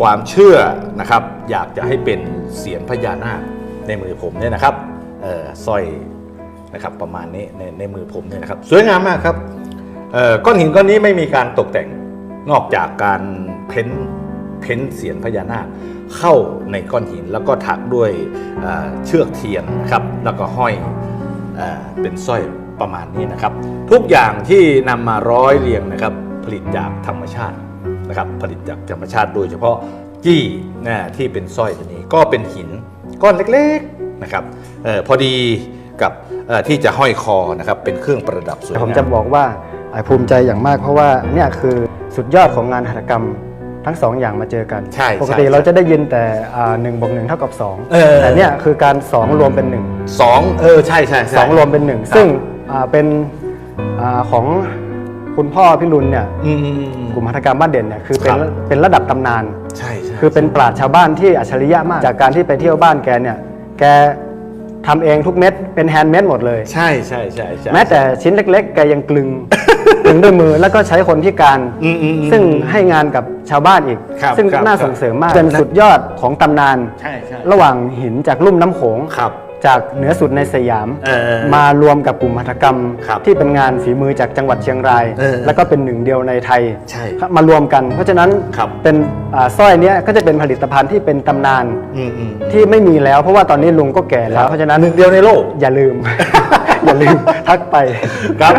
ความเชื่อนะครับ อยากจะให้เป็นเสียงพญานาคในมือผมเนี่ยนะครับสร้อยนะครับประมาณนี้ในในมือผมเนี่ยนะครับ สวยงามมากครับก้อนหินก้อนนี้ไม่มีการตกแต่งนอกจากการเพ้นเพ้นเสียงพญานาคเข้าในก้อนหินแล้วก็ถักด้วยเเชือกเทียนนะครับ แล้วก็ห้อยเอเป็นสร้อยประมาณนี้นะครับ ทุกอย่างที่นำมาร้อยเรียงนะครับ ผลิตจากธรรมชาติ นะครับผลิตจากธรรมชาติโดยเฉพาะจี้นะที่เป็นสร้อยตัวนี้ก็เป็นหินก้อนเล็กๆนะครับเออพอดีกับเอ่อที่จะห้อยคอนะครับเป็นเครื่องประดับสวยแต่ผมงามจะบอกว่าอ่าภูมิใจอย่างมากเพราะว่าเนี่ยคือสุดยอดของงานหัตถกรรมทั้งสองอย่างมาเจอกันใช่ปกใช่ติเราจะได้ยินแต่หนึ่งบวกหนึ่งเท่ากับสองเออแต่เนี่ยคือการสองรวมเป็นหนึ่งสองเออใช่ใช่ใช่สองรวมเป็นหนึ่งครับซึ่งอ่าเป็นอาของ คุณพ่อพี่รุนเนี่ยอืมอืมอืม กลุ่มหัตถกรรมบ้านเด่นเนี่ยคือเป็นครับ เป็นระดับตำนาน ใช่ใช่คือเป็นปราชญ์ชาวบ้านที่อัจฉริยะมาก จากการที่ไปเที่ยวบ้านแกเนี่ย แกทำเองทุกเม็ด เป็นแฮนด์เมดหมดเลย ใช่ใช่ใช่ใช่ แม้แต่ชิ้นเล็ก ๆ แกยังกลึง กลึงด้วยมือแล้วก็ใช้คนพิการ อืมอืมอืมซึ่งให้งานกับชาวบ้านอีก ครับซึ่งครับน่าครับส่งเสริมมากเป็นสุดยอดของตำนาน ใช่ใช่ระหว่างหินจากลุ่มน้ำโขง ครับ จากเหนือสุดในสยาม เออมารวมกับกลุ่มหัตถกรรม ครับที่เป็นงานฝีมือจากจังหวัดเชียงราย เออแล้วก็เป็นหนึ่งเดียวในไทยใช่มารวมกัน เพราะฉะนั้นครับ เป็นอ่าสร้อยเนี้ยก็จะเป็นผลิตภัณฑ์ที่เป็นตำนานอืมอืมที่ไม่มีแล้วเพราะว่าตอนนี้ลุงก็แก่แล้วเพราะฉะนั้นหนึ่งเดียวในโลก อย่าลืม อย่าลืมทักไป ครับ